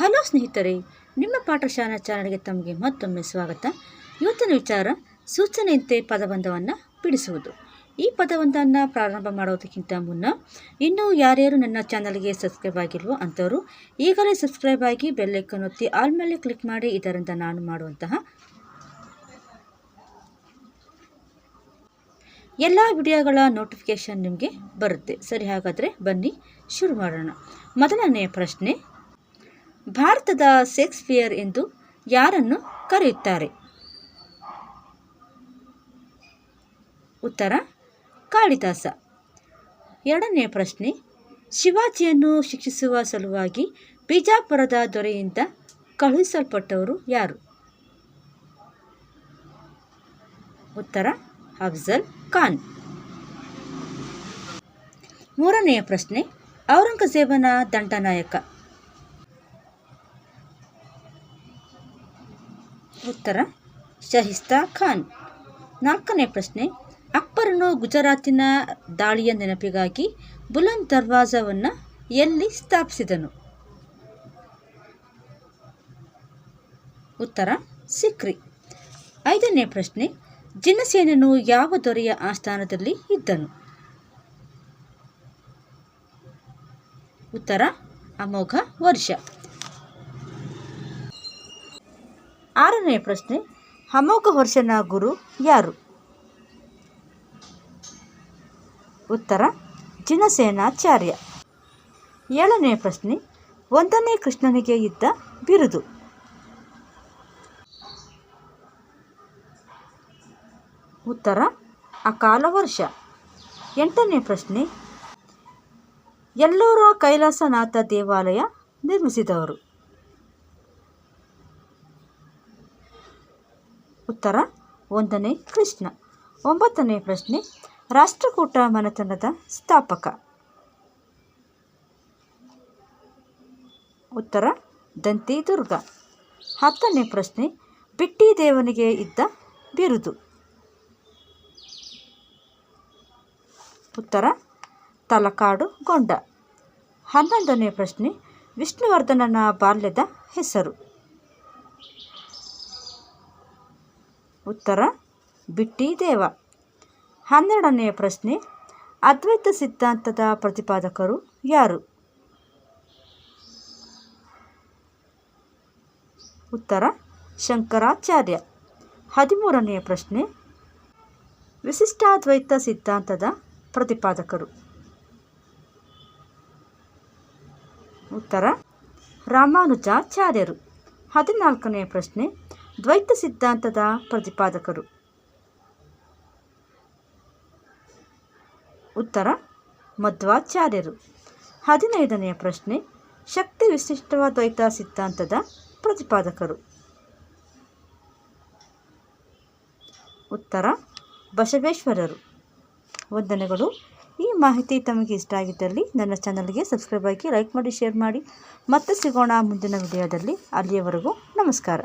Hello ಸ್ನೇಹಿತರೆ, ನಿಮ್ಮ ಪಾಠಶಾಲಾ ಚಾನಲ್ಗೆ ತಮಗೆ ಮತ್ತೊಮ್ಮೆ ಸ್ವಾಗತ. ಇವತ್ತಿನ ವಿಚಾರ, ಸೂಚನೆಯಂತೆ ಪದಬಂಧವನ್ನು ಬಿಡಿಸುವುದು. ಈ ಪದಬಂಧವನ್ನು ಪ್ರಾರಂಭ ಮಾಡೋದಕ್ಕಿಂತ ಮುನ್ನ, ಇನ್ನೂ ಯಾರ್ಯಾರು ನನ್ನ ಚಾನಲ್ಗೆ ಸಬ್ಸ್ಕ್ರೈಬ್ ಆಗಿಲ್ವೋ ಅಂಥವರು, ಈಗಲೇ ಸಬ್ಸ್ಕ್ರೈಬ್ ಆಗಿ ಬೆಲ್ಲೈಕನ್ ಒತ್ತಿ ಆಲ್ ಮೇಲೆ ಕ್ಲಿಕ್ ಮಾಡಿ ಇದರಿಂದ ನಾನು ಮಾಡುವಂತಹ ಎಲ್ಲ ವಿಡಿಯೋಗಳ ನೋಟಿಫಿಕೇಷನ್ ನಿಮಗೆ ಬರುತ್ತೆ. ಸರಿ, ಹಾಗಾದರೆ ಬನ್ನಿ, ಶುರು ಮಾಡೋಣ. ಮೊದಲನೆಯ ಪ್ರಶ್ನೆ ಭಾರತದ ಶೇಕ್ಸ್ಪಿಯರ್ ಎಂದು ಯಾರನ್ನು ಕರೆಯುತ್ತಾರೆ? ಉತ್ತರ, ಕಾಳಿದಾಸ. ಎರಡನೆಯ ಪ್ರಶ್ನೆ, ಶಿವಾಜಿಯನ್ನು ಶಿಕ್ಷಿಸುವ ಸಲುವಾಗಿ ಬಿಜಾಪುರದ ದೊರೆಯಿಂದ ಕಳುಹಿಸಲ್ಪಟ್ಟವರು ಯಾರು? ಉತ್ತರ, ಅಫ್ಜಲ್ ಖಾನ್. ಮೂರನೆಯ ಪ್ರಶ್ನೆ, ಔರಂಗಜೇಬನ ದಂಡನಾಯಕ. ಉತ್ತರ, ಶಹಿಸ್ತಾ ಖಾನ್. ನಾಲ್ಕನೇ ಪ್ರಶ್ನೆ, ಅಕ್ಬರನು ಗುಜರಾತಿನ ದಾಳಿಯ ನೆನಪಿಗಾಗಿ ಬುಲಂದ್ ದರ್ವಾಜವನ್ನು ಎಲ್ಲಿ ಸ್ಥಾಪಿಸಿದನು? ಉತ್ತರ, ಸಿಕ್ರಿ. ಐದನೇ ಪ್ರಶ್ನೆ, ಜಿನಸೇನನು ಯಾವ ದೊರೆಯ ಆಸ್ಥಾನದಲ್ಲಿ ಇದ್ದನು? ಉತ್ತರ, ಅಮೋಘ ವರ್ಷ. ಆರನೇ ಪ್ರಶ್ನೆ ಅಮೋಘ ವರ್ಷನ ಗುರು ಯಾರು? ಉತ್ತರ, ಜಿನಸೇನಾಚಾರ್ಯ. ಏಳನೇ ಪ್ರಶ್ನೆ, ಒಂದನೇ ಕೃಷ್ಣನಿಗೆ ಇದ್ದ ಬಿರುದು. ಉತ್ತರ, ಅಕಾಲ ವರ್ಷ. ಎಂಟನೇ ಪ್ರಶ್ನೆ, ಎಲ್ಲೂರ ಕೈಲಾಸನಾಥ ದೇವಾಲಯ ನಿರ್ಮಿಸಿದವರು. ಉತ್ತರ, ಒಂದನೇ ಕೃಷ್ಣ. ಒಂಬತ್ತನೇ ಪ್ರಶ್ನೆ, ರಾಷ್ಟ್ರಕೂಟ ಮನೆತನದ ಸ್ಥಾಪಕ. ಉತ್ತರ ದಂತಿ ದುರ್ಗ ಹತ್ತನೇ ಪ್ರಶ್ನೆ ಬಿಟ್ಟಿ ದೇವನಿಗೆ ಇದ್ದ ಬಿರುದು. ಉತ್ತರ, ತಲಕಾಡು ಗೊಂಡ. ಹನ್ನೊಂದನೇ ಪ್ರಶ್ನೆ, ವಿಷ್ಣುವರ್ಧನನ ಬಾಲ್ಯದ ಹೆಸರು. ಉತ್ತರ ಬಿಟ್ಟಿ ದೇವ ಹನ್ನೆರಡನೆಯ ಪ್ರಶ್ನೆ, ಅದ್ವೈತ ಸಿದ್ಧಾಂತದ ಪ್ರತಿಪಾದಕರು ಯಾರು? ಉತ್ತರ, ಶಂಕರಾಚಾರ್ಯ. ಹದಿಮೂರನೆಯ ಪ್ರಶ್ನೆ, ವಿಶಿಷ್ಟಾದ್ವೈತ ಸಿದ್ಧಾಂತದ ಪ್ರತಿಪಾದಕರು. ಉತ್ತರ, ರಾಮಾನುಜಾಚಾರ್ಯರು. ಹದಿನಾಲ್ಕನೆಯ ಪ್ರಶ್ನೆ ದ್ವೈತ ಸಿದ್ಧಾಂತದ ಪ್ರತಿಪಾದಕರು. ಉತ್ತರ, ಮಧ್ವಾಚಾರ್ಯರು. ಹದಿನೈದನೆಯ ಪ್ರಶ್ನೆ, ಶಕ್ತಿ ವಿಶಿಷ್ಟವಾದ್ವೈತ ಸಿದ್ಧಾಂತದ ಪ್ರತಿಪಾದಕರು. ಉತ್ತರ, ಬಸವೇಶ್ವರರು. ವಂದನೆಗಳು. ಈ ಮಾಹಿತಿ ತಮಗೆ ಇಷ್ಟ ಆಗಿದ್ದಲ್ಲಿ ನನ್ನ ಚಾನಲ್ಗೆ ಸಬ್ಸ್ಕ್ರೈಬ್ ಆಗಿ ಲೈಕ್ ಮಾಡಿ, ಶೇರ್ ಮಾಡಿ. ಮತ್ತೆ ಸಿಗೋಣ ಮುಂದಿನ ವಿಡಿಯೋದಲ್ಲಿ. ಅಲ್ಲಿಯವರೆಗೂ ನಮಸ್ಕಾರ.